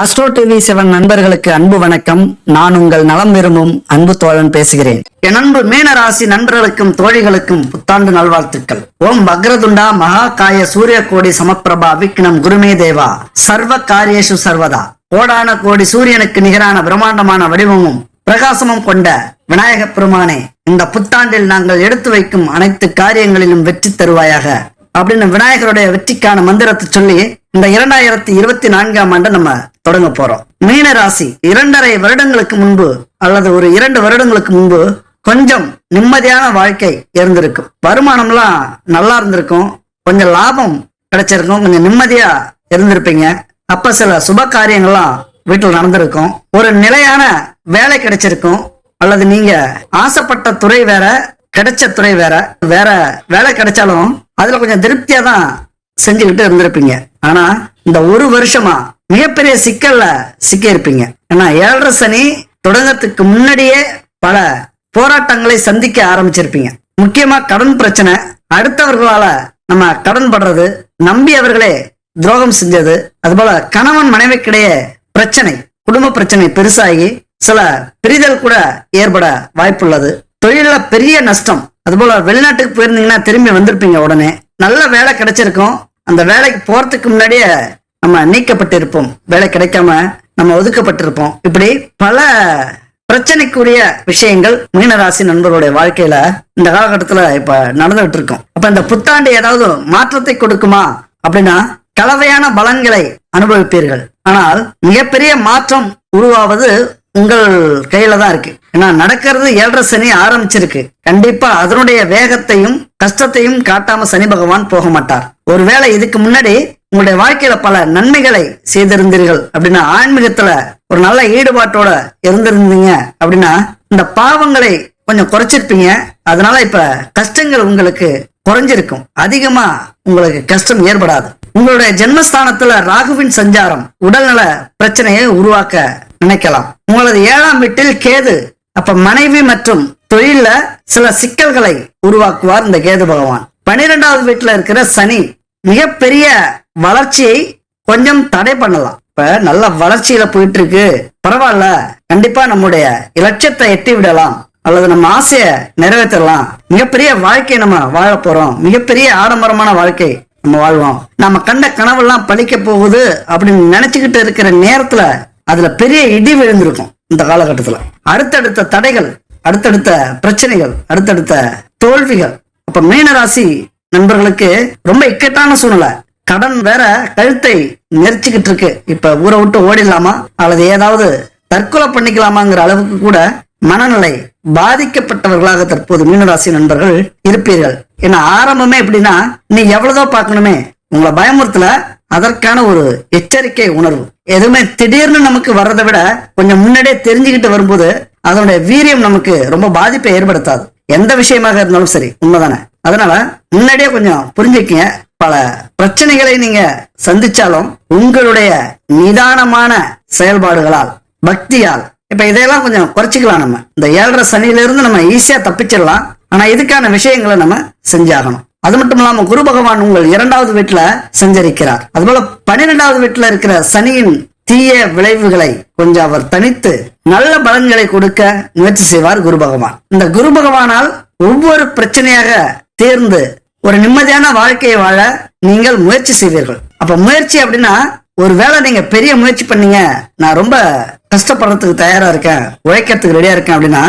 Astro TV seven நண்பர்களுக்கு அன்பு வணக்கம். நான் உங்கள் நலம் விரும்பும் அன்பு தோழன் பேசுகிறேன். என் அன்பு மீனராசி நண்பர்களுக்கும் தோழிகளுக்கும் புத்தாண்டு நல்வாழ்த்துக்கள். ஓம் பக்ரதுண்டா மகா காய சூரிய கோடி சமப்பிரபா விக்னம் குருமே தேவா. சர்வ காரியேஷு சர்வதா. கோடான கோடி சூரியனுக்கு நிகரான பிரம்மாண்டமான வடிவமும் பிரகாசமும் கொண்ட விநாயக பெருமானே இந்த புத்தாண்டில் நாங்கள் எடுத்து வைக்கும் அனைத்து காரியங்களிலும் வெற்றி தருவாயாக. அப்படின்னு விநாயகருடைய வெற்றிக்கான மந்திரத்தை சொல்லி இந்த இரண்டாயிரத்தி இருபத்தி நான்காம் ஆண்டு நம்ம தொடங்க போறோம். மீன ராசி இரண்டரை வருடங்களுக்கு முன்பு அல்லது ஒரு இரண்டு வருடங்களுக்கு முன்பு கொஞ்சம் நிம்மதியான வாழ்க்கை இருந்திருக்கும். வருமானம்லாம் நல்லா இருந்திருக்கும். கொஞ்சம் லாபம் கிடைச்சிருக்கும். கொஞ்சம் நிம்மதியா இருந்திருப்பீங்க. அப்ப சில சுப காரியங்கள்லாம் வீட்டில் நடந்திருக்கும். ஒரு நிலையான வேலை கிடைச்சிருக்கும். அல்லது நீங்க ஆசைப்பட்ட துறை வேற கிடைச்ச துறை வேற வேற வேலை கிடைச்சாலும் அதுல கொஞ்சம் திருப்தியா தான் செஞ்சுக்கிட்டு இருந்திருப்பீங்க. ஆனா இந்த ஒரு வருஷமா மிகப்பெரிய சிக்கல்ல சிக்கி இருப்பீங்க ஏன்னா ஏழரை சனி தொடங்கத்துக்கு முன்னாடியே பல போராட்டங்களை சந்திக்க ஆரம்பிச்சிருப்பீங்க. முக்கியமா கடன் பிரச்சனை அடுத்தவர்களால நம்ம கடன் படுறது நம்பி அவர்களே துரோகம் செஞ்சது அதுபோல கணவன் மனைவிக்கிடையே பிரச்சனை குடும்ப பிரச்சனை பெருசாகி சில பிரிதல் கூட ஏற்பட வாய்ப்புள்ளது. தொழில பெரிய நஷ்டம் அதுபோல வெளிநாட்டுக்கு போயிருந்தீங்கன்னா திரும்பி வந்திருப்பீங்க உடனே. நல்ல வேலை கிடைச்சிருக்கும் அந்த வேலைக்கு போறதுக்கு முன்னாடியே நம்ம நீக்கப்பட்டிருப்போம். வேலை கிடைக்காம நம்ம ஒதுக்கப்பட்டிருப்போம். இப்படி பல பிரச்சனைக்குரிய விஷயங்கள் மீனராசி நண்பர்களுடைய வாழ்க்கையில இந்த காலகட்டத்துல இப்ப நடந்துகிட்டு இருக்கோம் அப்ப இந்த புத்தாண்டு ஏதாவது மாற்றத்தை கொடுக்குமா? அப்படின்னா கலவையான பலன்களை அனுபவிப்பீர்கள். ஆனால் மிகப்பெரிய மாற்றம் உருவாவது உங்கள் கையில தான் இருக்கு. ஏன்னா நடக்கிறது ஏழரை சனி ஆரம்பிச்சிருக்கு. கண்டிப்பா அதனுடைய வேகத்தையும் கஷ்டத்தையும் காட்டாம சனி பகவான் போக மாட்டார். ஒருவேளை இதுக்கு முன்னாடி உங்களுடைய வாழ்க்கையில பல நன்மைகளை செய்திருந்தீர்கள் அப்படின்னா ஆன்மீகத்துல ஒரு நல்ல ஈடுபாட்டோட இருந்திருந்தீங்க அப்படின்னா இந்த பாவங்களை கொஞ்சம் குறைச்சிருப்பீங்க. அதனால இப்ப கஷ்டங்கள் உங்களுக்கு குறைஞ்சிருக்கும். அதிகமா உங்களுக்கு கஷ்டம் ஏற்படாது. உங்களுடைய ஜென்மஸ்தானத்துல ராகுவின் சஞ்சாரம் உடல்நல பிரச்சனையை உருவாக்க நினைக்கலாம். உங்களது ஏழாம் வீட்டில் கேது அப்ப மனைவி மற்றும் தொழில சில சிக்கல்களை உருவாக்குவார் இந்த கேது பகவான். பனிரெண்டாவது வீட்டுல இருக்கிற சனி மிகப்பெரிய வளர்ச்சியை கொஞ்சம் தடை பண்ணலாம். இப்ப நல்ல வளர்ச்சியில போயிட்டு இருக்கு பரவாயில்ல கண்டிப்பா நம்முடைய இலட்சியத்தை எட்டி விடலாம். அல்லது நம்ம ஆசைய நிறைவேற்றலாம். மிகப்பெரிய வாழ்க்கை நம்ம வாழ போறோம். மிகப்பெரிய ஆடம்பரமான வாழ்க்கை நம்ம வாழ்வோம். நம்ம கண்ட கனவெல்லாம் பழிக்க போகுது அப்படின்னு நினைச்சுக்கிட்டு இருக்கிற நேரத்துல அதுல பெரிய இடி விழுந்திருக்கும் இந்த காலகட்டத்துல. அடுத்தடுத்த தடைகள் அடுத்தடுத்த பிரச்சனைகள் அடுத்தடுத்த தோல்விகள். அப்ப மீனராசி நண்பர்களுக்கு ரொம்ப இக்கட்டான சூழ்நிலை. கடன் வேற கழுத்தை நெரிச்சுக்கிட்டு இருக்கு. இப்ப ஊரை விட்டு ஓடிடலாமா? அல்லது ஏதாவது தற்கொலை பண்ணிக்கலாமாங்கிற அளவுக்கு கூட மனநிலை பாதிக்கப்பட்டவர்களாக தற்போது மீனராசி நண்பர்கள் இருப்பீர்கள். ஏன்னா ஆரம்பமே எப்படின்னா நீ எவ்வளவுதோ பார்க்கணுமே. உங்களை பயமுறுத்தல அதற்கான ஒரு எச்சரிக்கை உணர்வு. எதுவுமே திடீர்னு நமக்கு வர்றதை விட கொஞ்சம் முன்னாடியே தெரிஞ்சுக்கிட்டு வரும்போது அதனுடைய வீரியம் நமக்கு ரொம்ப பாதிப்பை ஏற்படுத்தாது. எந்த விஷயமாக இருந்தாலும் சரி உண்மைதானே? அதனால முன்னாடியே கொஞ்சம் புரிஞ்சுக்கங்க. பல பிரச்சனைகளை நீங்க சந்திச்சாலும் உங்களுடைய நிதானமான செயல்பாடுகளால் பக்தியால் இப்ப இதையெல்லாம் கொஞ்சம் குறைச்சிக்கலாம் நம்ம. இந்த ஏழரை சனியில இருந்து நம்ம ஈஸியா தப்பிச்சிடலாம். ஆனா இதுக்கான விஷயங்களை நம்ம செஞ்சாகணும். அது மட்டும் இல்லாம குரு பகவான் உங்கள் இரண்டாவது வீட்டுல சஞ்சரிக்கிறார். அதுபோல பன்னிரெண்டாவது வீட்டுல இருக்கிற சனியின் தீய விளைவுகளை கொஞ்சம் அவர் தனித்து நல்ல பலன்களை கொடுக்க முயற்சி செய்வார் குரு பகவான். இந்த குரு பகவானால் ஒவ்வொரு பிரச்சனையாக தேர்ந்து ஒரு நிம்மதியான வாழ்க்கையை வாழ நீங்கள் முயற்சி செய்வீர்கள். அப்ப முயற்சி அப்படின்னா ஒருவேளை நீங்க பெரிய முயற்சி பண்ணீங்க நான் ரொம்ப கஷ்டப்படுறதுக்கு தயாரா இருக்கேன் உழைக்கிறதுக்கு ரெடியா இருக்கேன் அப்படின்னா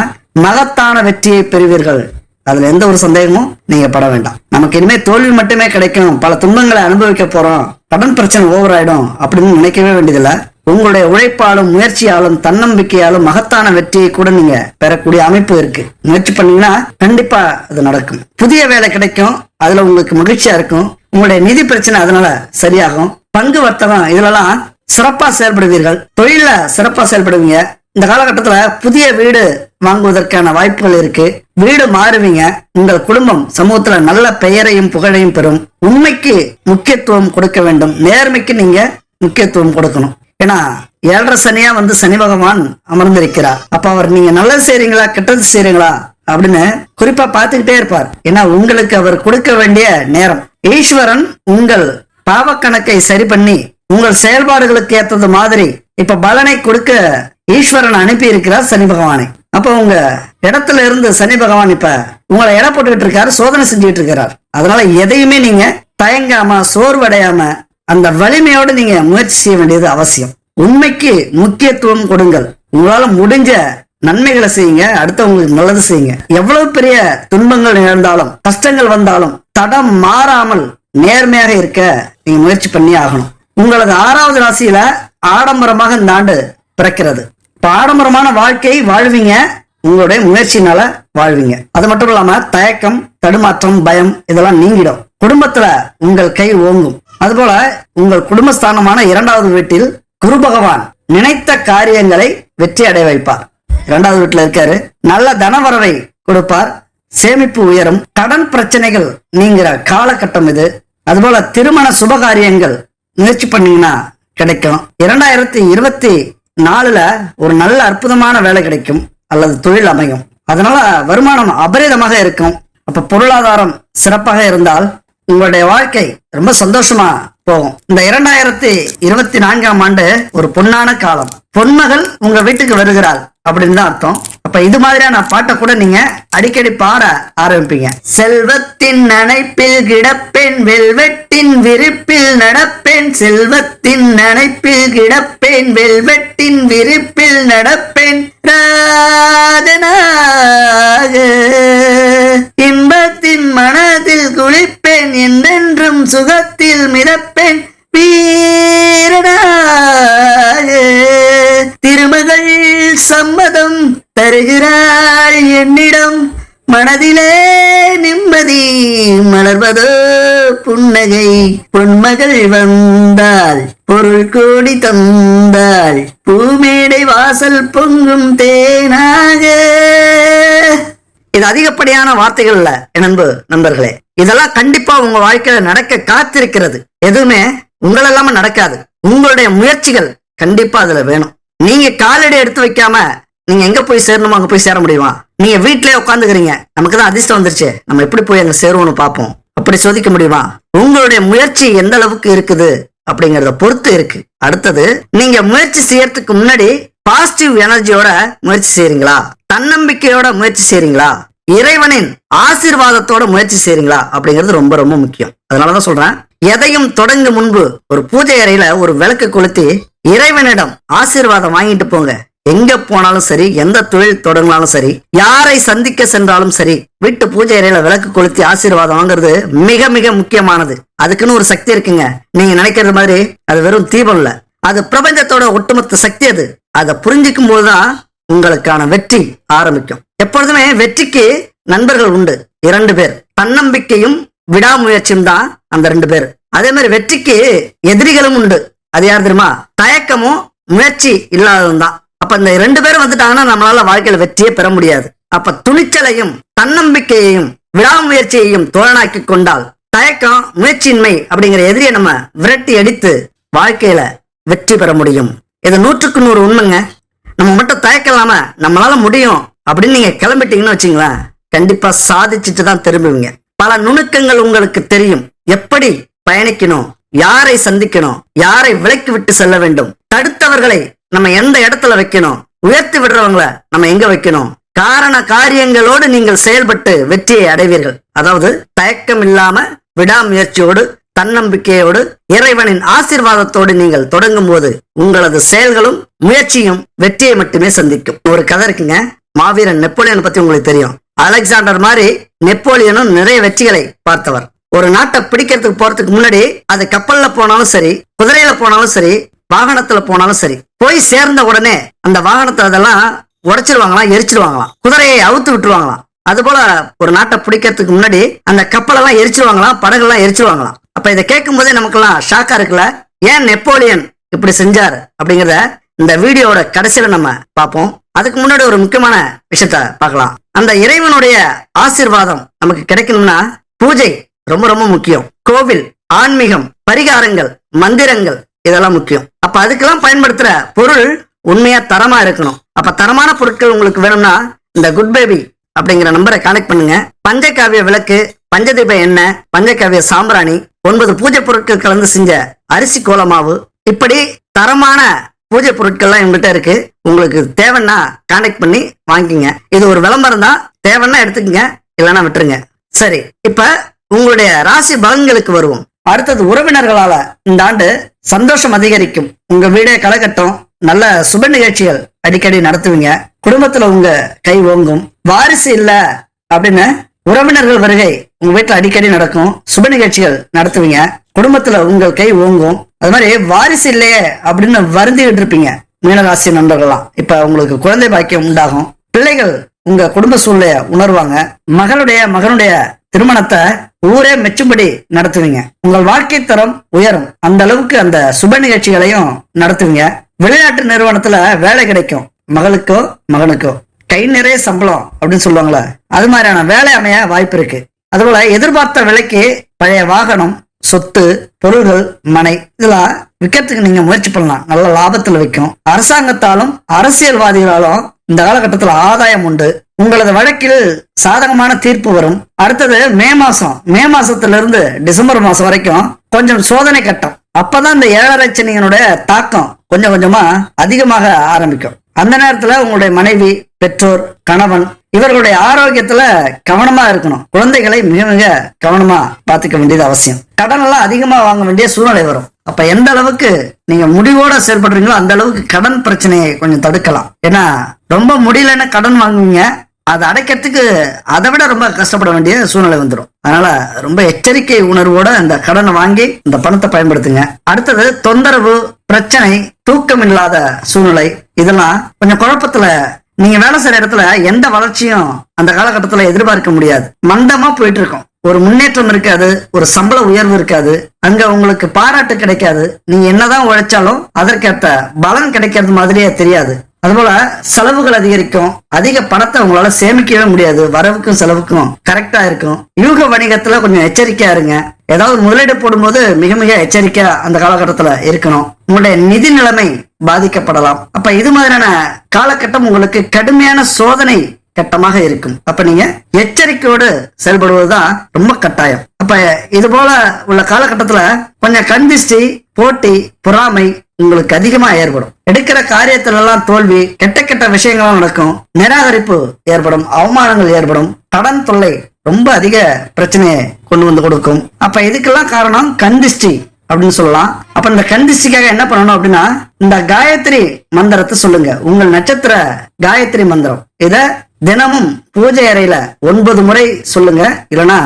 மகத்தான வெற்றியை பெறுவீர்கள். அதுல எந்த ஒரு சந்தேகமும் நீங்க பட வேண்டாம். நமக்கு இனிமே தோல்வி மட்டுமே கிடைக்கும். பல துன்பங்களை அனுபவிக்க போறோம். கடன் பிரச்சனை ஓவர் ஆயிடும் அப்படின்னு நினைக்கவே வேண்டியதில்ல. உங்களுடைய உழைப்பாலும் முயற்சியாலும் தன்னம்பிக்கையாலும் மகத்தான வெற்றியை கூட நீங்க பெறக்கூடிய அமைப்பு இருக்கு. முயற்சி பண்ணீங்கன்னா கண்டிப்பா அது நடக்கும். புதிய வேலை கிடைக்கும். அதுல உங்களுக்கு மகிழ்ச்சியா இருக்கும். உங்களுடைய நிதி பிரச்சனை அதனால சரியாகும். பங்கு வர்த்தகம் இதுலலாம் சிறப்பா செயல்படுவீர்கள். தொழில சிறப்பா செயல்படுவீங்க. இந்த காலகட்டத்துல புதிய வீடு வாங்குவதற்கான வாய்ப்புகள் இருக்கு. வீடு மாறுவீங்க. உங்கள் குடும்பம் சமூகத்துல நல்ல பெயரையும் புகழையும் பெறும். உண்மைக்கு முக்கியத்துவம் கொடுக்க வேண்டும். நேர்மைக்கு நீங்க முக்கியத்துவம் கொடுக்கணும். ஏன்னா ஏழரை சனியா வந்து சனி பகவான் அமர்ந்திருக்கிறார். அப்ப அவர் நீங்க நல்லது செய்றீங்களா கெட்டது செய்றீங்களா அப்படின்னு குறிப்பா பார்த்துக்கிட்டே இருப்பார். ஏன்னா உங்களுக்கு அவர் கொடுக்க வேண்டிய நேரம். ஈஸ்வரன் உங்கள் பாவக்கணக்கை சரி பண்ணி உங்கள் செயல்பாடுகளுக்கு ஏற்றது மாதிரி இப்ப பலனை கொடுக்க ஈஸ்வரன் அனுப்பி இருக்கிறார் சனி பகவானை. அப்ப உங்க இடத்துல இருந்து சனி பகவான் இப்ப உங்களை இட போட்டுக்கிட்டு இருக்காரு சோதனை செஞ்சுட்டு இருக்கிறார் அதனால எதையுமே நீங்க தயங்காம சோர்வடையாம அந்த வலிமையோடு நீங்க முயற்சி செய்ய வேண்டியது அவசியம். உண்மைக்கு முக்கியத்துவம் கொடுங்கள். உங்களால முடிஞ்ச நன்மைகளை செய்யுங்க அடுத்தவங்களுக்கு நல்லது செய்யுங்க. எவ்வளவு பெரிய துன்பங்கள் நிகழ்ந்தாலும் கஷ்டங்கள் வந்தாலும் தடம் மாறாமல் நேர்மையாக இருக்க நீங்க முயற்சி பண்ணி ஆகணும். உங்களது ஆறாவது ராசியில ஆடம்பரமாக இந்த ஆண்டு பிறக்கிறது. இப்ப ஆடம்பரமான வாழ்க்கை வாழ்வீங்க. உங்களுடைய முயற்சினால வாழ்வீங்க. அது மட்டும் இல்லாம தயக்கம் தடுமாற்றம் பயம் இதெல்லாம் நீங்கிடும். குடும்பத்துல உங்கள் கை ஓங்கும். அதுபோல உங்கள் குடும்பஸ்தானமான இரண்டாவது வீட்டில் குரு பகவான் நினைத்த காரியங்களை வெற்றி அடைய வைப்பார். இரண்டாவது வீட்டுல இருக்காரு. நல்ல தனவரவை கொடுப்பார். சேமிப்பு உயரும். கடன் பிரச்சனைகள் நீங்கிற காலகட்டம் இது. அதுபோல திருமண சுபகாரியங்கள் முயற்சி பண்ணீங்கன்னா கிடைக்கும் இரண்டாயிரத்தி இருபத்தி நாளில் ஒரு நல்ல அற்புதமான வேலை கிடைக்கும் அல்லது தொழில் அமையும். அதனால வருமானம் அபரிதமாக இருக்கும். அப்ப பொருளாதாரம் சிறப்பாக இருந்தால் உங்களுடைய வாழ்க்கை ரொம்ப சந்தோஷமா போகும். இந்த இரண்டாயிரத்தி இருபத்தி நான்காம் ஆண்டு ஒரு பொன்னான காலம். பொன்மகள் உங்க வீட்டுக்கு வருகிறாள். அப்படின்னு தான் அர்த்தம். அப்ப இது மாதிரியான பாட்டை கூட நீங்க அடிக்கடி பாட ஆரம்பிப்பீங்க. செல்வத்தின் நனைப்பில் கிடப்பேன் வெல்வெட்டின் விரிப்பில் நடப்பேன். செல்வத்தின் நனைப்பில் கிடப்பேன் வெல்வெட்டின் விரிப்பில் நடப்பேன். ராஜனாக இன்பத்தின் மனதில் குளிப்பேன் என்றென்றும் சுகத்தில் மிதப்பேன். வீரனாக திருமகள் சம்மதம் தருகிறாள் என்னிடம். மனதிலே நிம்மதி மலர்வதோ புன்னகை. பொன்மகள் வந்தாள் பொருள் கோடி தந்தாள். பூமேடை வாசல் பொங்கும் தேனாக. இது அதிகப்படியான வார்த்தைகள்ல நண்பு நண்பர்களே. இதெல்லாம் கண்டிப்பா உங்க வாழ்க்கையில நடக்க காத்திருக்கிறது. எதுவுமே உங்களை இல்லாம நடக்காது. உங்களுடைய முயற்சிகள் கண்டிப்பா அதுல வேணும். நீங்க காலடி எடுத்து வைக்காம நீங்க எங்க போய் சேரணுமோ அங்க போய் சேர முடியுமா? நீங்க வீட்லயே உட்காந்துக்கிறீங்க. நமக்கு தான் அதிர்ஷ்டம் வந்துருச்சு. நம்ம எப்படி போய் அங்க சேருவோம்னு பார்ப்போம். அப்படி சோதிக்க முடியுமா? உங்களுடைய முயற்சி எந்த அளவுக்கு இருக்குது அப்படிங்கறத பொறுத்து இருக்கு. அடுத்தது நீங்க முயற்சி செய்யறதுக்கு முன்னாடி பாசிட்டிவ் எனர்ஜியோட முயற்சி செய்யறீங்களா தன்னம்பிக்கையோட முயற்சி செய்றீங்களா? இறைவனின் ஆசீர்வாதத்தோட முயற்சி செய்றீங்களா அப்படிங்கிறது ரொம்ப ரொம்ப முக்கியம். அதனாலதான் சொல்றேன் எதையும் தொடங்கு முன்பு ஒரு பூஜை அறையில ஒரு விளக்கு கொளுத்தி இறைவனிடம் ஆசீர்வாதம் வாங்கிட்டு போங்க. எங்க போனாலும் சரி எந்த தொழில் தொடங்கினாலும் சரி யாரை சந்திக்க சென்றாலும் சரி வீட்டு பூஜை அறையில விளக்கு கொளுத்தி ஆசீர்வாதம் வாங்குறது மிக மிக முக்கியமானது. அதுக்குன்னு ஒரு சக்தி இருக்குங்க. நீங்க நினைக்கிறது மாதிரி அது வெறும் தீபம் இல்ல. அது பிரபஞ்சத்தோட ஒட்டுமொத்த சக்தி அது. அதை புரிஞ்சுக்கும் போதுதான் உங்களுக்கான வெற்றி ஆரம்பிக்கும். எப்பொழுதுமே வெற்றிக்கு நண்பர்கள் உண்டு. இரண்டு பேர். தன்னம்பிக்கையும் விடாமுயற்சியும் தான் அந்த ரெண்டு பேர். அதே மாதிரி வெற்றிக்கு எதிரிகளும் உண்டு. அது யார் தெரியுமா? தயக்கமும் முயற்சி இல்லாததும் தான். அப்ப இந்த ரெண்டு பேரும் வந்துட்டாங்கன்னா நம்மளால வாழ்க்கையில வெற்றியே பெற முடியாது. அப்ப துணிச்சலையும் தன்னம்பிக்கையையும் விடாமுயற்சியையும் தோழனாக்கி கொண்டால் தயக்கம் முயற்சியின்மை அப்படிங்கிற எதிரியை நம்ம விரட்டி அடித்து வாழ்க்கையில வெற்றி பெற முடியும். இது நூற்றுக்கு நூறு உண்மைங்க. நம்ம மட்டும் தயக்கலாம நம்மளால முடியும். அப்படின்னு நீங்க கிளம்பிட்டீங்கன்னு வச்சுங்களேன் கண்டிப்பா சாதிச்சுட்டு தான் திரும்புவீங்க. பல நுணுக்கங்கள் உங்களுக்கு தெரியும். எப்படி பயணிக்கணும் யாரை சந்திக்கணும் யாரை விலக்கி விட்டு செல்ல வேண்டும் தடுத்தவர்களை நம்ம எந்த இடத்துல வைக்கணும் உயர்த்தி விடுறவங்களை நம்ம எங்க வைக்கணும் காரண காரியங்களோடு நீங்கள் செயல்பட்டு வெற்றியை அடைவீர்கள். அதாவது தயக்கம் இல்லாம விடாமுயற்சியோடு தன்னம்பிக்கையோடு இறைவனின் ஆசீர்வாதத்தோடு நீங்கள் தொடங்கும் போது உங்களது செயல்களும் முயற்சியும் வெற்றியை மட்டுமே சந்திக்கும். ஒரு கதை இருக்குங்க. மாவீரன் நெப்போலியன் பத்தி உங்களுக்கு தெரியும். அலெக்சாண்டர் மாதிரி நெப்போலியனும் நிறைய வெற்றிகளை பார்த்தவர். ஒரு நாட்டை பிடிக்கிறதுக்கு போறதுக்கு முன்னாடி அது கப்பல்ல போனாலும் சரி குதிரையில போனாலும் சரி வாகனத்துல போனாலும் சரி போய் சேர்ந்த உடனே அந்த வாகனத்தை அதெல்லாம் உடைச்சிருவாங்களாம் எரிச்சிருவாங்களாம். குதிரையை அவுத்து விட்டுருவாங்களாம். அது போல ஒரு நாட்டை பிடிக்கிறதுக்கு முன்னாடி அந்த கப்பலெல்லாம் எரிச்சிருவாங்களாம் படகுலாம் எரிச்சிருவாங்களாம். அப்ப இதை கேட்கும் போதே நமக்கெல்லாம் ஷாக்கா இருக்குல்ல ஏன் நெப்போலியன் இப்படி செஞ்சாரு அப்படிங்கிறத இந்த வீடியோவோட கடைசியில நம்ம பார்ப்போம். அதுக்கு முன்னாடி ஒரு முக்கியமான விஷயத்த பார்க்கலாம். அந்த இறைவனுடைய ஆசீர்வாதம் நமக்கு கிடைக்கணும்னா பூஜை ரொம்ப ரொம்ப முக்கியம். கோவில் ஆன்மீகம் பரிகாரங்கள் மந்திரங்கள் இதெல்லாம் முக்கியம். அப்ப அதுக்கெல்லாம் பயன்படுத்துற பொருள் உண்மையா தரமா இருக்கணும். அப்ப தரமான பொருட்கள் உங்களுக்கு வேணும்னா இந்த குட் பேபி அப்படிங்கிற நம்பரை கனெக்ட் பண்ணுங்க. பஞ்சகாவிய விளக்கு பஞ்சதீப எண்ணெய் பஞ்சகாவிய சாம்பிராணி ஒன்பது பூஜை பொருட்கள் கலந்து செஞ்ச அரிசி கோலமாவு. இப்படி தரமான பூஜை பொருட்கள்லாம் எங்கள்கிட்ட இருக்கு. உங்களுக்கு தேவைன்னா கான்டாக்ட் பண்ணி வாங்கிக்கங்க. இது ஒரு விளம்பரம் தான். தேவைன்னா எடுத்துக்கங்க. இல்லைன்னா விட்டுருங்க. சரி இப்ப உங்களுடைய ராசி பலன்களுக்கு வருவோம். அடுத்தது உறவினர்களால இந்த ஆண்டு சந்தோஷம் அதிகரிக்கும். உங்க வீடே களைகட்டும். நல்ல சுப நிகழ்ச்சிகள் அடிக்கடி நடத்துவீங்க. குடும்பத்துல உங்க கை ஓங்கும். வாரிசு இல்ல அப்படின்னு உறவினர்கள் வருகை உங்க வீட்டுல அடிக்கடி நடக்கும். சுப நிகழ்ச்சிகள் நடத்துவீங்க. குடும்பத்துல உங்கள் கை ஓங்கும். அது மாதிரி வாரிசு இல்லையே அப்படின்னு வருந்திட்டு இருப்பீங்க. மீனராசி நண்பர்கள்லாம். இப்ப உங்களுக்கு குழந்தை பாக்கியம் உண்டாகும். பிள்ளைகள் உங்க குடும்ப சூழ்நிலைய உணர்வாங்க. மகளுடைய மகனுடைய திருமணத்தை ஊரே மெச்சும்படி நடத்துவீங்க. உங்கள் வாழ்க்கை தரம் உயரும். அந்த அளவுக்கு அந்த சுப நிகழ்ச்சிகளையும் நடத்துவீங்க. வெளிநாட்டு நிறுவனத்துல வேலை கிடைக்கும். மகளுக்கோ மகனுக்கோ. கை நிறைய சம்பளம் அப்படின்னு சொல்லுவாங்களே. அது மாதிரியான வேலை அமைய வாய்ப்பு இருக்கு. அதுபோல எதிர்பார்த்த விலைக்கு பழைய வாகனம் சொத்து பொருள்கள் மனை இதெல்லாம் விற்கிறதுக்கு நீங்க முயற்சி பண்ணலாம். நல்ல லாபத்துல விற்கும் அரசாங்கத்தாலும் அரசியல்வாதிகளாலும் இந்த காலகட்டத்தில் ஆதாயம் உண்டு. உங்களது வழக்கில் சாதகமான தீர்ப்பு வரும். அடுத்தது மே மாசம். மே மாசத்துல இருந்து டிசம்பர் மாசம் வரைக்கும் கொஞ்சம் சோதனை கட்டம். அப்பதான் இந்த ஏழரை சனியனுடைய தாக்கம் கொஞ்சம் கொஞ்சமா அதிகமாக ஆரம்பிக்கும். அந்த நேரத்துல உங்களுடைய மனைவி பெற்றோர் கணவன் இவர்களுடைய ஆரோக்கியத்துல கவனமா இருக்கணும். குழந்தைகளை மிக மிக கவனமா பாத்துக்க வேண்டியது அவசியம். கடன் எல்லாம் அதிகமா வாங்க வேண்டிய சூழ்நிலை வரும். அப்ப எந்த அளவுக்கு நீங்க முடிவோட செயல்படுறீங்களோ அந்த அளவுக்கு கடன் பிரச்சனையை கொஞ்சம் தடுக்கலாம். ஏன்னா ரொம்ப முடியலன்னு கடன் வாங்குவீங்க. அதை அடைக்கிறதுக்கு அதை விட ரொம்ப கஷ்டப்பட வேண்டிய சூழ்நிலை வந்துடும் அதனால ரொம்ப எச்சரிக்கை உணர்வோட அந்த கடனை வாங்கி இந்த பணத்தை பயன்படுத்துங்க. அடுத்தது தொந்தரவு பிரச்சனை தூக்கம் இல்லாத சூழ்நிலை இதெல்லாம் கொஞ்சம் குழப்பத்துல நீங்க வேலை செய்யற இடத்துல எந்த வளர்ச்சியும் அந்த காலகட்டத்துல எதிர்பார்க்க முடியாது. மந்தமா போயிட்டு இருக்கும். ஒரு முன்னேற்றம் இருக்காது ஒரு சம்பள உயர்வு இருக்காது அங்க உங்களுக்கு பாராட்டு கிடைக்காது. நீங்க என்னதான் உழைச்சாலும் அதற்கேற்ற பலன் கிடைக்கிறது மாதிரியே தெரியாது. அதுபோல செலவுகள் அதிகரிக்கும். அதிக பணத்தை உங்களால சேமிக்கவே முடியாது. வரவுக்கும் செலவுக்கும் கரெக்டா இருக்கும். யூக வணிகத்துல கொஞ்சம் எச்சரிக்கையா இருங்க. ஏதாவது முதலீடு போடும்போது மிக மிக எச்சரிக்கையா அந்த காலகட்டத்துல இருக்கணும். உங்களுடைய நிதி நிலைமை பாதிக்கப்படலாம். அப்ப இது மாதிரியான காலகட்டம் உங்களுக்கு கடுமையான சோதனை கட்டமாக இருக்கும். அப்ப நீங்க எச்சரிக்கையோடு செயல்படுவதுதான் ரொம்ப கட்டாயம். அப்ப இது போல உள்ள காலகட்டத்துல கொஞ்சம் கண்திஷ்டி போட்டி பொறாமை உங்களுக்கு அதிகமா ஏற்படும். எடுக்கிற காரியத்துல எல்லாம் தோல்வி கெட்ட கெட்ட விஷயங்கள்லாம் நடக்கும். நிராகரிப்பு ஏற்படும் அவமானங்கள் ஏற்படும். கடன் தொல்லை ரொம்ப அதிக பிரச்சனையை கொண்டு வந்து கொடுக்கும். அப்ப இதுக்கெல்லாம் காரணம் கண்திஷ்டி அப்படின்னு சொல்லலாம். அப்ப இந்த கண்திஷ்டிக்காக என்ன பண்ணணும் அப்படின்னா இந்த காயத்ரி மந்திரத்தை சொல்லுங்க. உங்கள் நட்சத்திர காயத்ரி மந்திரம். இத தினமும் பூஜை அறையில ஒன்பது முறை சொல்லுங்க. இல்லனா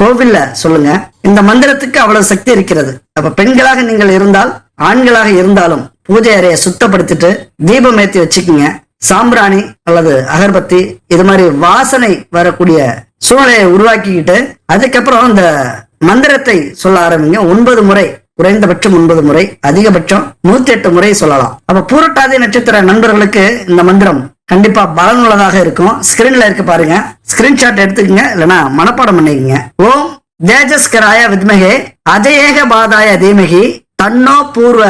கோவில்ல சொல்லுங்க. இந்த மந்திரத்துக்கு அவ்வளவு சக்தி இருக்கிறது. அப்ப பெண்களாக நீங்கள் இருந்தால் ஆண்களாக இருந்தாலும் பூஜை அறையை சுத்தப்படுத்திட்டு தீபம் ஏத்தி வச்சுக்கோங்க. சாம்பிராணி அல்லது அகர்பத்தி இது மாதிரி வாசனை வரக்கூடிய சூழ்நிலையை உருவாக்கிக்கிட்டு அதுக்கப்புறம் இந்த மந்திரத்தை சொல்ல ஆரம்பிங்க. ஒன்பது முறை குறைந்தபட்சம் ஒன்பது முறை அதிகபட்சம் நூத்தி எட்டு முறை சொல்லலாம். அப்ப பூரட்டாதி நட்சத்திர நண்பர்களுக்கு இந்த மந்திரம் கண்டிப்பா பலனுள்ளதாக இருக்கும். ஸ்கிரீன்ல இருக்கு பாருங்க. ஸ்கிரீன்ஷாட் எடுத்துக்கங்க. இல்லைனா மனப்பாடம் பண்ணிக்கங்க. ஓம் தேஜஸ்கராய வித்மகே அஜயேக பாதாய தீமகி தன்னோ பூர்வ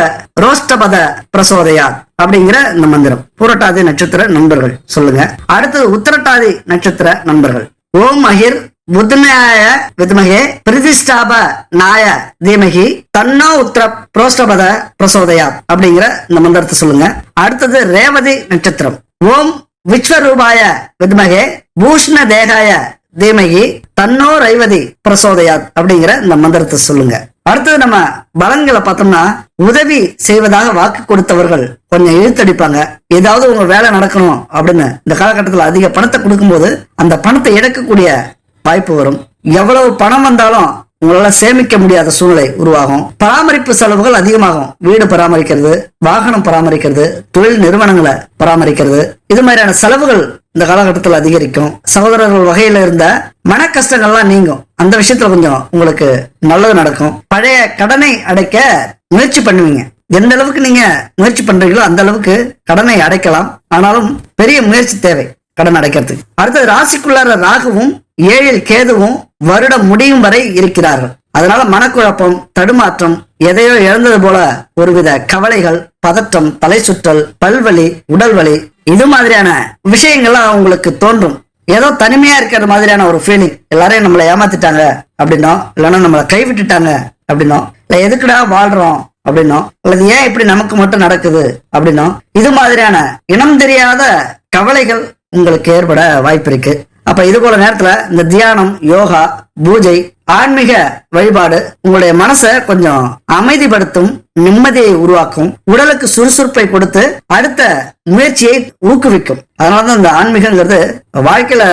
ரோஷ்டபத பிரசோதையா அப்படிங்கிற இந்த மந்திரம். பூரட்டாதி நட்சத்திர நண்பர்கள் சொல்லுங்க. அடுத்தது உத்திரட்டாதி நட்சத்திர நண்பர்கள். ஓம் அகிர் புத்னாய வித்மகே பிரதிஷ்டாப நாய தீமகி தன்னோ உத்தர புரோஷ்டபத பிரசோதையா அப்படிங்கிற இந்த மந்திரத்தை சொல்லுங்க. அடுத்தது ரேவதி நட்சத்திரம். ஓம் விஸ்வரூபாய வித்மகே பூஷ்ண தேகாய தீமகி தன்னோ ரைவதி பிரசோதயாத் அப்படிங்கிற இந்த மந்திரத்தை சொல்லுங்க. அடுத்தது நம்ம பலன்களை பார்த்தோம்னா உதவி செய்வதாக வாக்கு கொடுத்தவர்கள் கொஞ்சம் இழுத்தடிப்பாங்க. ஏதாவது உங்க வேலை நடக்கணும் அப்படின்னு இந்த காலகட்டத்தில் அதிக பணத்தை கொடுக்கும்போது அந்த பணத்தை எடுக்கக்கூடிய வாய்ப்பு வரும். எவ்வளவு பணம் வந்தாலும் உங்களால சேமிக்க முடியாத சூழ்நிலை உருவாகும். பராமரிப்பு செலவுகள் அதிகமாகும். வீடு பராமரிக்கிறது வாகனம் பராமரிக்கிறது தொழில் நிறுவனங்களை பராமரிக்கிறது. இது மாதிரியான செலவுகள் இந்த காலகட்டத்தில் அதிகரிக்கும். சகோதரர்கள் வகையில இருந்த மன கஷ்டங்கள்லாம் நீங்கும். அந்த விஷயத்துல கொஞ்சம் உங்களுக்கு நல்லது நடக்கும். பழைய கடனை அடைக்க முயற்சி பண்ணுவீங்க. எந்த அளவுக்கு நீங்க முயற்சி பண்றீங்களோ அந்த அளவுக்கு கடனை அடைக்கலாம். ஆனாலும் பெரிய முயற்சி தேவை கடன் அடைக்கிறதுக்கு. அடுத்தது ராசிக்குள்ளார ராகுவும் ஏழில் கேதுவும் வருடம் முடியும் வரை இருக்கிறார்கள். அதனால மனக்குழப்பம் தடுமாற்றம் எதையோ இழந்தது போல ஒருவித கவலைகள் பதற்றம் தலை சுற்றல் பல்வலி உடல் வலி இது மாதிரியான விஷயங்கள்லாம் உங்களுக்கு தோன்றும். ஏதோ தனிமையா இருக்கிற மாதிரியான ஒரு ஃபீலிங் எல்லாரையும் நம்மளை ஏமாத்திட்டாங்க அப்படின்னோ இல்லைன்னா நம்மளை கைவிட்டுட்டாங்க அப்படின்னோ இல்ல எதுக்குடா வாழ்றோம் அப்படின்னும் அல்லது ஏன் இப்படி நமக்கு மட்டும் நடக்குது அப்படின்னும் இது மாதிரியான இனம் தெரியாத கவலைகள் உங்களுக்கு ஏற்பட வாய்ப்பு இருக்கு. அப்ப இது போல நேரத்துல இந்த தியானம் யோகா பூஜை ஆன்மீக வழிபாடு உங்களுடைய மனசை கொஞ்சம் அமைதிப்படுத்தும் நிம்மதியை உருவாக்கும் உடலுக்கு சுறுசுறுப்பை கொடுத்து அடுத்த முயற்சியை ஊக்குவிக்கும். அதனாலதான் இந்த ஆன்மீகங்கிறது வாழ்க்கையில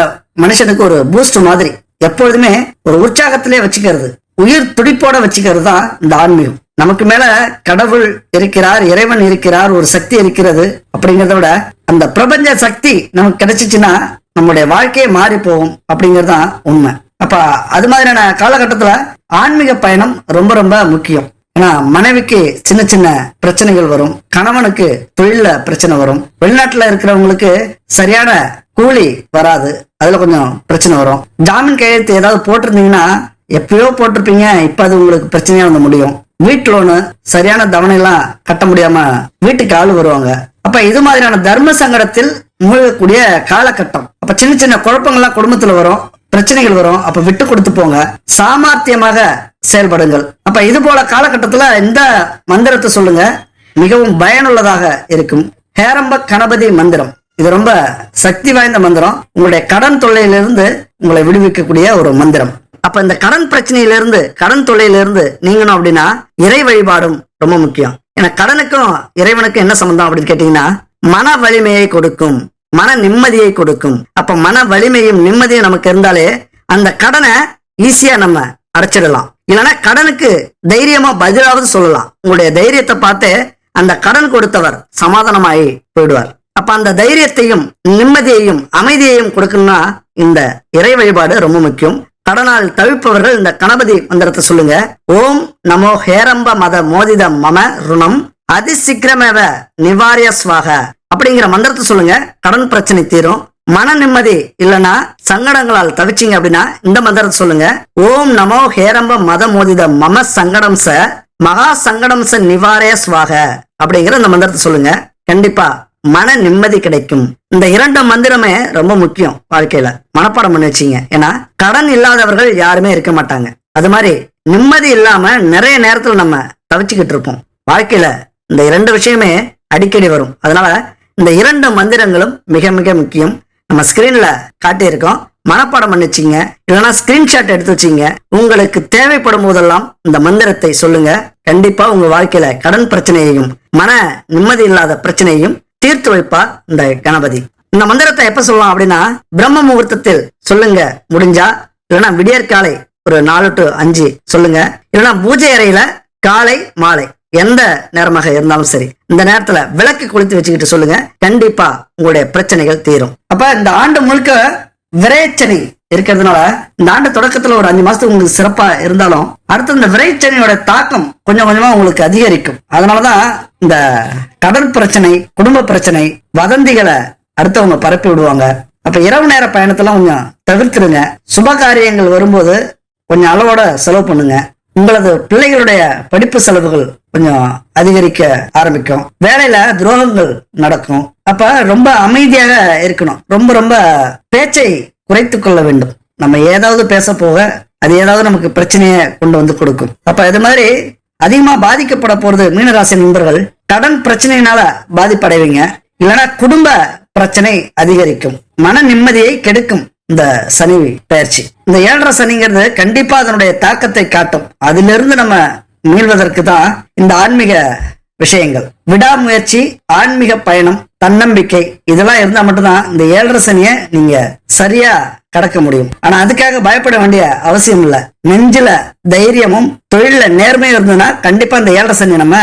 மனுஷனுக்கு ஒரு பூஸ்ட் மாதிரி. எப்பொழுதுமே ஒரு உற்சாகத்திலே வச்சுக்கிறது. உயிர் துடிப்போட வச்சுக்கிறது தான் இந்த ஆன்மீகம். நமக்கு மேல கடவுள் இருக்கிறார் இறைவன் இருக்கிறார் ஒரு சக்தி இருக்கிறது அப்படிங்கறத விட அந்த பிரபஞ்ச சக்தி நமக்கு கிடைச்சிச்சுன்னா நம்முடைய வாழ்க்கையே மாறி போகும் அப்படிங்கிறது தான் உண்மை. அப்ப அது மாதிரியான காலகட்டத்துல ஆன்மீக பயணம் ரொம்ப ரொம்ப முக்கியம். ஏன்னா மனைவிக்கு சின்ன சின்ன பிரச்சனைகள் வரும் கணவனுக்கு தொழில பிரச்சனை வரும் வெளிநாட்டுல இருக்கிறவங்களுக்கு சரியான கூலி வராது அதுல கொஞ்சம் பிரச்சனை வரும். ஜாமீன் கையெழுத்து ஏதாவது போட்டிருந்தீங்கன்னா எப்பயோ போட்டிருப்பீங்க இப்ப அது உங்களுக்கு பிரச்சனையா வந்து முடியும். வீட்டு லோனு சரியான தவணை எல்லாம் கட்ட முடியாம வீட்டுக்கு ஆள் வருவாங்க. அப்ப இது மாதிரியான தர்ம சங்கடத்தில் மூழ்கக்கூடிய காலகட்டம். அப்ப சின்ன சின்ன குழப்பங்கள்லாம் குடும்பத்துல வரும் பிரச்சனைகள் வரும். அப்ப விட்டு கொடுத்து போங்க. சாமர்த்தியமாக செயல்படுங்கள். அப்ப இது போல காலகட்டத்துல இந்த மந்திரத்தை சொல்லுங்க. மிகவும் பயனுள்ளதாக இருக்கும். ஹேரம்ப கணபதி மந்திரம். இது ரொம்ப சக்தி வாய்ந்த மந்திரம். உங்களுடைய கடன் தொல்லையிலிருந்து உங்களை விடுவிக்கக்கூடிய ஒரு மந்திரம். அப்ப இந்த கடன் பிரச்சனையிலிருந்து கடன் தொல்லையிலிருந்து நீங்கணும் அப்படின்னா இறை வழிபாடும் ரொம்ப முக்கியம். ஏன்னா கடனுக்கும் இறைவனுக்கும் என்ன சம்பந்தம் அப்படின்னு கேட்டீங்கன்னா மன வலிமையை கொடுக்கும் மன நிம்மதியை கொடுக்கும். அப்ப மன வலிமையும் நிம்மதியும் நமக்கு இருந்தாலே அந்த கடனை ஈஸியா நம்ம அடைச்சிடலாம். இல்லைன்னா கடனுக்கு தைரியமா பதிலாவது சொல்லலாம். உங்களுடைய தைரியத்தை பார்த்து அந்த கடன் கொடுத்தவர் சமாதானமாயி போயிடுவார். அப்ப அந்த தைரியத்தையும் நிம்மதியையும் அமைதியையும் கொடுக்கணும்னா இந்த இறை வழிபாடு ரொம்ப முக்கியம். கடனால் தவிப்பவர்கள் இந்த கணபதி மந்திரத்தை சொல்லுங்க. ஓம் நமோ ஹேரம்ப மத மோதித மம ருணம் அதிசீக்கிரமேவ நிவாரிய சுவாக அப்படிங்கிற மந்திரத்தை சொல்லுங்க. கடன் பிரச்சனை தீரும். மன நிம்மதி இல்லனா சங்கடங்களால் தவிச்சீங்க அப்படின்னா இந்த மந்திரத்தை சொல்லுங்க. ஓம் நமோ ஹேரம்ப மத மோதித மம சங்கடம் ச மகா சங்கடம் ச நிவாரய சுவாக அப்படிங்கிற இந்த மந்திரத்தை சொல்லுங்க. கண்டிப்பா மன நிம்மதி கிடைக்கும். இந்த இரண்டு மந்திரமே ரொம்ப முக்கியம் வாழ்க்கையில. மனப்பாடம் பண்ணி வச்சீங்க. ஏன்னா கடன் இல்லாதவர்கள் யாருமே இருக்க மாட்டாங்க. அது மாதிரி நிம்மதி இல்லாம நிறைய நேரத்துல நம்ம தவிச்சுக்கிட்டு இருப்போம். வாழ்க்கையில இந்த இரண்டு விஷயமே அடிக்கடி வரும். அதனால இந்த இரண்டு மந்திரங்களும் மிக மிக முக்கியம். நம்ம ஸ்கிரீன்ல காட்டியிருக்கோம். மனப்பாடம் பண்ணி வச்சுங்க. இல்லைன்னா ஸ்கிரீன்ஷாட் எடுத்து வச்சுங்க. உங்களுக்கு தேவைப்படும் போதெல்லாம் இந்த மந்திரத்தை சொல்லுங்க. கண்டிப்பா உங்க வாழ்க்கையில கடன் பிரச்சனையையும் மன நிம்மதி இல்லாத பிரச்சனையையும் தீர்த்து வைப்பார் இந்த கணபதி. இந்த மந்திரத்தை எப்ப சொல்லலாம் அப்படின்னா பிரம்ம முகூர்த்தத்தில் சொல்லுங்க முடிஞ்சா. இல்லைன்னா விடியற்காலை ஒரு நாலு டு அஞ்சு சொல்லுங்க. இல்லைன்னா பூஜை அறையில காலை மாலை. எந்த நேரமாக இருந்தாலும் சரி. இந்த நேரத்துல விளக்கு குளித்து வச்சுக்கிட்டு சொல்லுங்க. கண்டிப்பா உங்களுடைய பிரச்சனைகள் தீரும். அப்ப இந்த ஆண்டு முழுக்க விரைச்சனி இருக்கிறதுனால இந்த ஆண்டு தொடக்கத்துல ஒரு அஞ்சு மாசத்துக்கு உங்களுக்கு சிறப்பா இருந்தாலும் அடுத்து இந்த விரைச்சனியோட தாக்கம் கொஞ்சம் கொஞ்சமா உங்களுக்கு அதிகரிக்கும். அதனாலதான் இந்த கடன் பிரச்சனை குடும்ப பிரச்சனை வதந்திகளை அடுத்தவங்க பரப்பி விடுவாங்க. அப்ப இரவு நேர பயணத்தெல்லாம் கொஞ்சம் தவிர்த்துடுங்க சுப காரியங்கள் வரும்போது கொஞ்சம் அளவோட செலவு பண்ணுங்க. உங்களது பிள்ளைகளுடைய படிப்பு செலவுகள் கொஞ்சம் அதிகரிக்க ஆரம்பிக்கும். வேலையில துரோகங்கள் நடக்கும். அப்ப ரொம்ப அமைதியாக இருக்கணும். ரொம்ப ரொம்ப பேச்சை குறைத்து கொள்ள வேண்டும். நம்ம ஏதாவது பேச போக அது ஏதாவது நமக்கு பிரச்சனையை கொண்டு வந்து கொடுக்கும். அப்ப இது மாதிரி அதிகமா பாதிக்கப்பட போறது மீனராசி நண்பர்கள். கடன் பிரச்சனையினால பாதிப்படைவீங்க. இல்லைன்னா குடும்ப பிரச்சனை அதிகரிக்கும். மன நிம்மதியை கெடுக்கும் இந்த சனி பயிற்சி. இந்த ஏழரை சனிங்கிறது கண்டிப்பா அதனுடைய தாக்கத்தை காட்டும். அதிலிருந்து நம்ம மீள்வதற்கு தான் இந்த ஆன்மீக விஷயங்கள். விடாமுயற்சி ஆன்மீக பயணம் தன்னம்பிக்கை இதெல்லாம் இருந்தா மட்டும்தான் இந்த ஏழரை சனியை நீங்க சரியா கடக்க முடியும். ஆனா அதுக்காக பயப்பட வேண்டிய அவசியம் இல்ல. நெஞ்சில தைரியமும் தொழில நேர்மையும் இருந்ததுன்னா கண்டிப்பா இந்த ஏழரை சனி நம்ம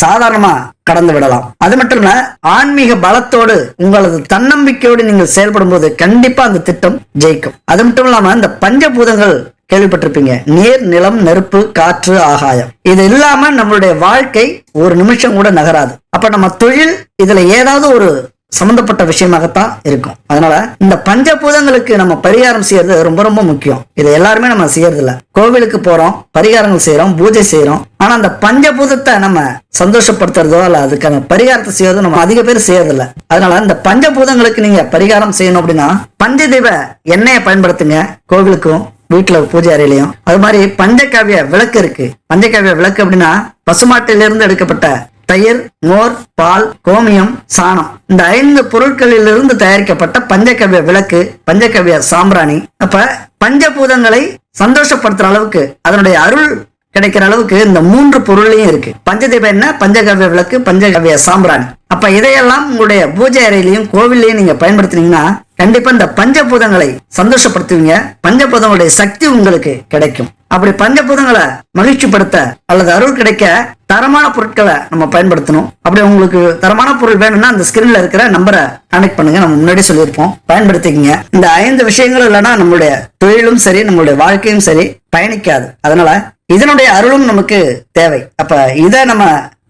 சாதாரணமா கடந்து விடலாம். அது மட்டும் இல்ல ஆன்மீக பலத்தோடு உங்களது தன்னம்பிக்கையோடு நீங்கள் செயல்படும் போது கண்டிப்பா அந்த திட்டம் ஜெயிக்கும். அது மட்டும் இல்லாம இந்த பஞ்சபூதங்கள் கேள்விப்பட்டிருப்பீங்க. நீர் நிலம் நெருப்பு காற்று ஆகாயம். இது இல்லாம நம்மளுடைய வாழ்க்கை ஒரு நிமிஷம் கூட நகராது. அப்ப நம்ம தொழில் இதுல ஏதாவது ஒரு சம்பந்தப்பட்ட விஷயமாகத்தான் இருக்கும். அதனால இந்த பஞ்சபூதங்களுக்கு நம்ம பரிகாரம் செய்யறது ரொம்ப ரொம்ப முக்கியம். இதை எல்லாருமே நம்ம செய்யறது இல்ல கோவிலுக்கு போறோம் பரிகாரங்கள் செய்யறோம் பூஜை செய்யறோம் ஆனா அந்த பஞ்சபூதத்தை நம்ம சந்தோஷப்படுத்துறதோ அல்ல அதுக்கான பரிகாரத்தை செய்யறதோ நம்ம அதிக பேர் செய்யறது இல்ல அதனால இந்த பஞ்சபூதங்களுக்கு நீங்க பரிகாரம் செய்யணும் அப்படின்னா பஞ்சதீப எண்ணெயை பயன்படுத்துங்க. கோவிலுக்கும் வீட்டுல பூஜை அறையிலையும். அது மாதிரி பஞ்சகாவிய விளக்கு இருக்கு. பஞ்சகாவிய விளக்கு அப்படின்னா பசுமாட்டிலிருந்து எடுக்கப்பட்ட தயிர் மோர் பால் கோமியம் சாணம். இந்த ஐந்து பொருட்களிலிருந்து தயாரிக்கப்பட்ட பஞ்சகவிய விளக்கு பஞ்சகவிய சாம்பிராணி. அப்ப பஞ்சபூதங்களை சந்தோஷப்படுத்துற அளவுக்கு அதனுடைய அருள் கிடைக்கிற அளவுக்கு இந்த மூன்று பொருளையும் இருக்கு. பஞ்சதீபம் என்ன? பஞ்சகவ்ய விளக்கு பஞ்சகவிய சாம்பிராணி. அப்ப இதையெல்லாம் உங்களுடைய பூஜை அறையிலையும் கோவில்லையும் நீங்க பயன்படுத்தினீங்கன்னா கண்டிப்பா இந்த பஞ்சபூதங்களை சந்தோஷப்படுத்துவீங்க. பஞ்சபூதங்களுடைய சக்தி உங்களுக்கு கிடைக்கும். அப்படி பஞ்சபூதங்களை மகிழ்ச்சிப்படுத்த அல்லது அருள் கிடைக்க தரமான பொருட்களை நம்ம பயன்படுத்தணும். அப்படி உங்களுக்கு தரமான பொருள் வேணும்னா அந்த ஸ்கிரீன்ல இருக்கிற நம்பரை கனெக்ட் பண்ணுங்க. நம்ம முன்னாடி சொல்லியிருப்போம். பயன்படுத்திக்கங்க. இந்த ஐந்து விஷயங்கள் இல்லைன்னா நம்மளுடைய தொழிலும் சரி நம்மளுடைய வாழ்க்கையும் சரி பயணிக்காது. அதனால இதனுடைய அருளும் நமக்கு தேவை. அப்ப இதை நம்ம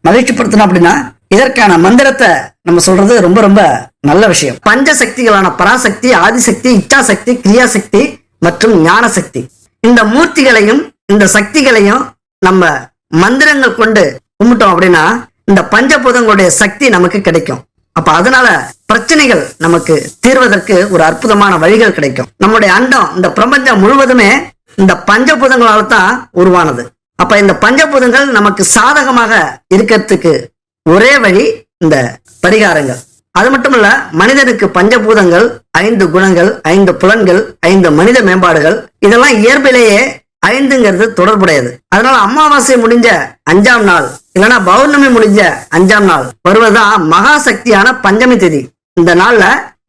மகிழ்ச்சிப்படுத்தணும் அப்படின்னா இதற்கான மந்திரத்தை நம்ம சொல்றது ரொம்ப ரொம்ப நல்ல விஷயம். பஞ்ச சக்திகளான பராசக்தி ஆதிசக்தி இச்சாசக்தி கிரியாசக்தி மற்றும் ஞான சக்தி இந்த மூர்த்திகளையும் இந்த சக்திகளையும் நம்ம மந்திரங்கள் கொண்டு கும்பிட்டோம் அப்படின்னா இந்த பஞ்சபூதங்களுடைய சக்தி நமக்கு கிடைக்கும். அப்ப அதனால பிரச்சனைகள் நமக்கு தீர்வதற்கு ஒரு அற்புதமான வழிகள் கிடைக்கும். நம்முடைய அண்டம் இந்த பிரபஞ்சம் முழுவதுமே இந்த பஞ்சபூதங்களால தான் உருவானது. அப்ப இந்த பஞ்சபூதங்கள் நமக்கு சாதகமாக இருக்கிறதுக்கு ஒரே வழி இந்த பரிகாரங்கள். அது மட்டும் இல்ல மனிதனுக்கு பஞ்சபூதங்கள் ஐந்து குணங்கள் ஐந்து புலன்கள் ஐந்து மனித மேம்பாடுகள் இதெல்லாம் இயற்பிலேயே ஐந்துங்கிறது தொடர்புடையது. அதனால அமாவாசை முடிஞ்ச அஞ்சாம் நாள் இல்லைன்னா பௌர்ணமி முடிஞ்ச அஞ்சாம் நாள் வருவதுதான் மகா சக்தியான பஞ்சமி திதி. இந்த நாள்ல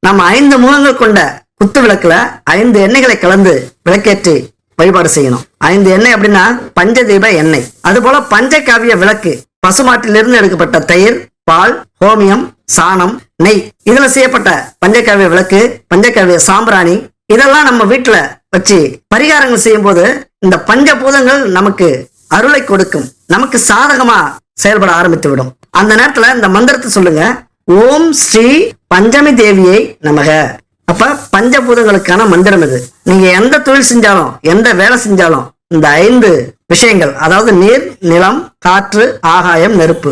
நம்ம ஐந்து முகங்கள் கொண்ட குத்து விளக்குல ஐந்து எண்ணெய்களை கலந்து விளக்கேற்றி வழிபாடு செய்யணும். ஐந்து எண்ணெய் அப்படின்னா பஞ்சதீப எண்ணெய். அது போல பஞ்சகாவிய விளக்கு பசுமாட்டிலிருந்து எடுக்கப்பட்ட தயிர் பால் ஹோமியம் சாணம் நெய். இதுல செய்யப்பட்ட பஞ்சகாவிய விளக்கு பஞ்சகாவிய சாம்பிராணி இதெல்லாம் நம்ம வீட்டுல வச்சு பரிகாரங்கள் செய்யும் போது இந்த பஞ்சபூதங்கள் நமக்கு அருளை கொடுக்கும். நமக்கு சாதகமா செயல்பட ஆரம்பித்து விடும் அந்த நேரத்துல இந்த மந்திரத்தை சொல்லுங்க. ஓம் ஸ்ரீ பஞ்சமி தேவியை நமக. அப்ப பஞ்சபூதங்களுக்கான மந்திரம் இது. நீங்க எந்த தொழில் செஞ்சாலும் எந்த வேலை செஞ்சாலும் இந்த ஐந்து விஷயங்கள் அதாவது நீர் நிலம் காற்று ஆகாயம் நெருப்பு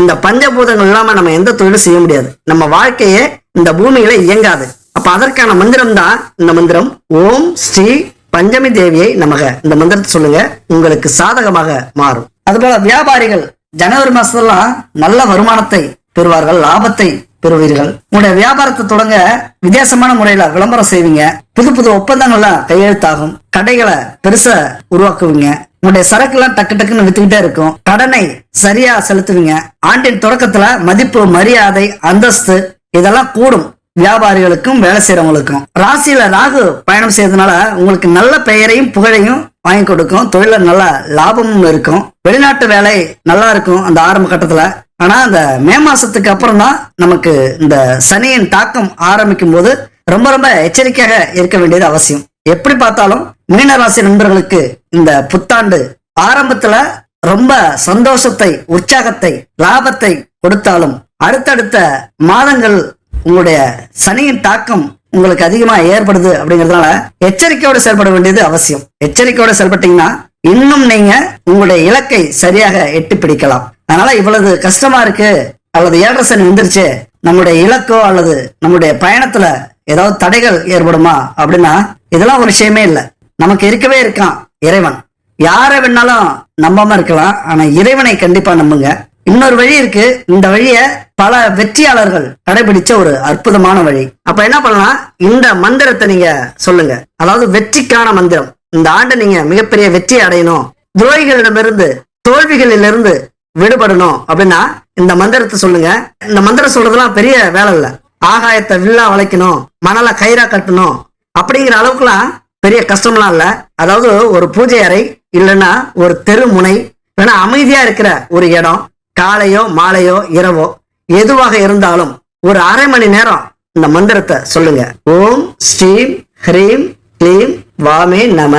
இந்த பஞ்சபூதங்கள் இல்லாம நம்ம எந்த தொழிலும் செய்ய முடியாது. நம்ம வாழ்க்கையே இந்த பூமியில இயங்காது. அப்ப அதற்கான மந்திரம் தான் இந்த மந்திரம். ஓம் ஸ்ரீ பஞ்சமி தேவியை நமக. இந்த மந்திரத்தை சொல்லுங்க உங்களுக்கு சாதகமாக மாறும். அதுபோல வியாபாரிகள் ஜனவரி மாசத்துலாம் நல்ல வருமானத்தை பெறுவார்கள் லாபத்தை பெறுவீர்கள். உங்களுடைய வியாபாரத்தை தொடங்க வித்தியாசமான முறையில விளம்பரம் செய்வீங்க. புது புது ஒப்பந்தங்கள்லாம் கையெழுத்தாகும். கடைகளை பெருசா உருவாக்குவீங்க. உங்களுடைய சரக்கு எல்லாம் டக்கு டக்குன்னு வித்துக்கிட்டே இருக்கும். கடனை சரியா செலுத்துவீங்க. ஆண்டின் தொடக்கத்துல மதிப்பு மரியாதை அந்தஸ்து இதெல்லாம் கூடும். வியாபாரிகளுக்கும் வேலை செய்யறவங்களுக்கும் ராசியில ராகு பயணம் செய்யறதுனால உங்களுக்கு நல்ல பெயரையும் புகழையும் வாங்கி கொடுக்கும். தொழில நல்ல லாபமும் இருக்கும். வெளிநாட்டு வேலை நல்லா இருக்கும் அந்த ஆரம்ப கட்டத்துல. ஆனா அந்த மே மாசத்துக்கு அப்புறம் தான் நமக்கு இந்த சனியின் தாக்கம் ஆரம்பிக்கும் போது ரொம்ப ரொம்ப எச்சரிக்கையாக இருக்க வேண்டியது அவசியம். எப்படி பார்த்தாலும் மீனராசி நண்பர்களுக்கு இந்த புத்தாண்டு ஆரம்பத்துல ரொம்ப சந்தோஷத்தை உற்சாகத்தை லாபத்தை கொடுத்தாலும் அடுத்தடுத்த மாதங்கள் உங்களுடைய சனியின் தாக்கம் உங்களுக்கு அதிகமா ஏற்படுது அப்படிங்கறதுனால எச்சரிக்கையோட செயல்பட வேண்டியது அவசியம். எச்சரிக்கையோட செயல்பட்டீங்கன்னா இன்னும் நீங்க உங்களுடைய இலக்கை சரியாக எட்டி பிடிக்கலாம். அதனால இவ்வளவு கஷ்டமா இருக்கு. அல்லது ஏழரசன் வந்துருச்சு நம்முடைய இலக்கோ அல்லது நம்முடைய பயணத்துல ஏதாவது தடைகள் ஏற்படுமா? அப்படின்னா இதெல்லாம் ஒரு விஷயமே இல்லை. நமக்கு இருக்கவே இருக்கான் இறைவன். யாரை வேணாலும் நம்பாம இருக்கலாம். ஆனா இறைவனை கண்டிப்பா நம்புங்க. இன்னொரு வழி இருக்கு. இந்த வழிய பல வெற்றியாளர்கள் கடைபிடிச்ச ஒரு அற்புதமான வழி. அப்ப என்ன பண்ணலாம்? இந்த மந்திரத்தை நீங்க சொல்லுங்க. அதாவது வெற்றிக்கான மந்திரம். இந்த ஆண்டு நீங்க மிகப்பெரிய வெற்றி அடையணும். துரோகிகளிடமிருந்து தோல்விகளிலிருந்து விடுபடணும். அப்படின்னா இந்த மந்திரத்தை சொல்லுங்க. இந்த மந்திரம் சொல்றதெல்லாம் பெரிய வேலை இல்லை. ஆகாயத்தை வில்லா வளைக்கணும். மணலை கயிறா கட்டணும். அப்படிங்கிற அளவுக்குலாம் பெரிய கஷ்டம்லாம் இல்லை. அதாவது ஒரு பூஜை அறை இல்லைன்னா ஒரு தெரு முனை இல்லைன்னா அமைதியா இருக்கிற ஒரு இடம் காலையோ மாலையோ இரவோ எதுவாக இருந்தாலும் ஒரு அரை மணி நேரம் இந்த மந்திரத்தை சொல்லுங்க. ஓம் ஸ்ரீம் ஹ்ரீம் க்ளீம் வாமே நம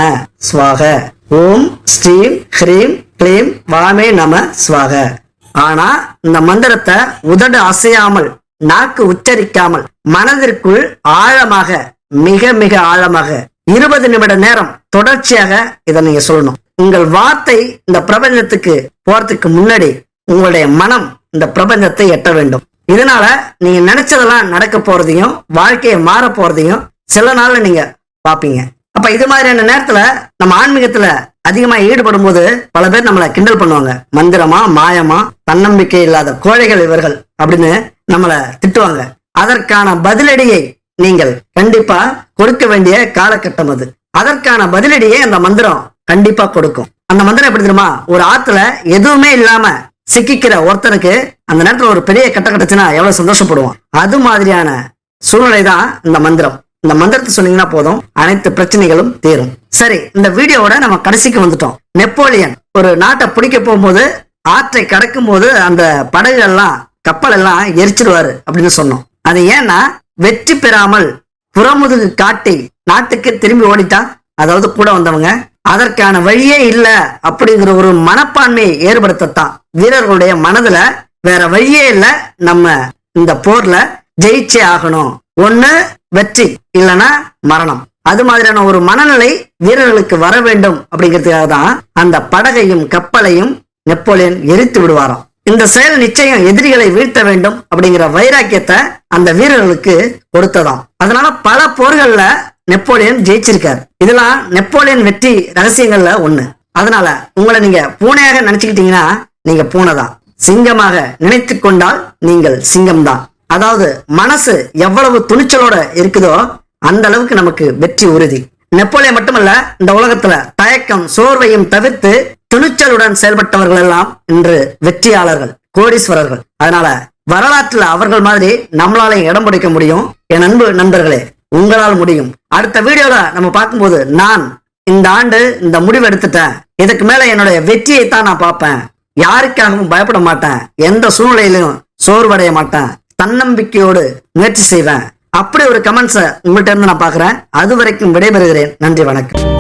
ஸ்வாக ஓம் ஸ்ரீம் ஹ்ரீம் க்ளீம். வாமே நம ஸ்வாக ஆனா இந்த மந்திரத்தை உதடு அசையாமல் நாக்கு உச்சரிக்காமல் மனதிற்குள் ஆழமாக மிக மிக ஆழமாக இருபது நிமிட நேரம் தொடர்ச்சியாக இதை நீங்க சொல்லணும். உங்கள் வார்த்தை இந்த பிரபஞ்சத்துக்கு போறதுக்கு முன்னாடி உங்களுடைய மனம் இந்த பிரபஞ்சத்தை எட்ட வேண்டும். இதனால நீங்க நினைச்சதெல்லாம் நடக்க போறதையும் வாழ்க்கையை மாற போறதையும் சில நாள்ல நீங்க பாப்பீங்க அப்ப இது மாதிரியான நேரத்துல நம்ம ஆன்மீகத்துல அதிகமா ஈடுபடும் போது பல பேர் நம்மளை கிண்டல் பண்ணுவாங்க. மந்திரமா மாயமா தன்னம்பிக்கை இல்லாத கோழைகள் இவர்கள் அப்படின்னு நம்மளை திட்டுவாங்க. அதற்கான பதிலடியை நீங்கள் கண்டிப்பா கொடுக்க வேண்டிய காலகட்டம் அது. அதற்கான பதிலடியை அந்த மந்திரம் கண்டிப்பா கொடுக்கும். அந்த மந்திரம் எப்படி தெரியுமா? ஒரு ஆத்துல எதுவுமே இல்லாம சிக்கிக்கிற ஒருத்தனுக்கு அந்த நேரத்துல ஒரு பெரிய கட்ட கட்டச்சுன்னா எவ்வளவு சந்தோஷப்படுவான். அது மாதிரியான சூழ்நிலை தான் இந்த மந்திரம். இந்த மந்திரத்தை சொன்னீங்கன்னா போதும். அனைத்து பிரச்சனைகளும் தீரும். சரி இந்த வீடியோவோட நம்ம கடைசிக்கு வந்துட்டோம். நெப்போலியன் ஒரு நாட்டை பிடிக்க போகும்போது ஆற்றை கடக்கும் போது அந்த படகுகள்லாம் கப்பல் எல்லாம் எரிச்சிடுவாரு அப்படின்னு சொன்னோம். அது ஏன்னா வெற்றி பெறாமல் புறமுதுகு காட்டி நாட்டுக்கு திரும்பி ஓடிட்டா அதாவது கூட வந்தவங்க அதற்கான வழியே இல்ல அப்படிங்கிற ஒரு மனப்பான்மையை ஏற்படுத்தத்தான். வீரர்களுடைய மனதுல வேற வழியே இல்ல. நம்ம இந்த போர்ல ஜெயிச்சே ஆகணும். ஒண்ணு வெற்றி இல்லனா மரணம். அது மாதிரியான ஒரு மனநிலை வீரர்களுக்கு வர வேண்டும் அப்படிங்கிறதுக்காக தான் அந்த படகையும் கப்பலையும் நெப்போலியன் எரித்து விடுவாராம். இந்த செயல் நிச்சயம் எதிரிகளை வீழ்த்த வேண்டும் அப்படிங்கிற வைராக்கியத்தை அந்த வீரர்களுக்கு கொடுத்ததாம். அதனால பல போர்கள்ல நெப்போலியன் ஜெயிச்சிருக்காரு. இதெல்லாம் நெப்போலியன் வெற்றி ரகசியங்கள்ல ஒண்ணு. அதனால உங்களை நீங்க பூனையாக நினைச்சுக்கிட்டீங்கன்னா நீங்க பூனைதான். சிங்கமாக நினைத்து கொண்டால் நீங்கள் சிங்கம்தான். அதாவது மனசு எவ்வளவு துணிச்சலோட இருக்குதோ அந்த அளவுக்கு நமக்கு வெற்றி உறுதி. நெப்போலியன் மட்டுமல்ல இந்த உலகத்துல தயக்கம் சோர்வையும் தவிர்த்து துணிச்சலுடன் செயல்பட்டவர்கள் எல்லாம் இன்று வெற்றியாளர்கள் கோடீஸ்வரர்கள். அதனால வரலாற்றுல அவர்கள் மாதிரி நம்மளாலையும் இடம் பிடிக்க முடியும். என் அன்பு நண்பர்களே உங்களால் முடியும். அடுத்த வீடியோல நம்ம பார்க்கும்போது நான் இந்த ஆண்டு இந்த முடிவு எடுத்துட்டேன். இதுக்கு மேல என்னுடைய வெற்றியை தான் நான் பார்ப்பேன். யாருக்காகவும் பயப்பட மாட்டேன். எந்த சூழ்நிலையிலும் சோர்வடைய மாட்டேன். தன்னம்பிக்கையோடு முயற்சி செய்வேன். அப்படி ஒரு கமெண்ட்ஸை உங்கள்கிட்ட இருந்து நான் பார்க்குறேன். அது வரைக்கும் விடைபெறுகிறேன். நன்றி வணக்கம்.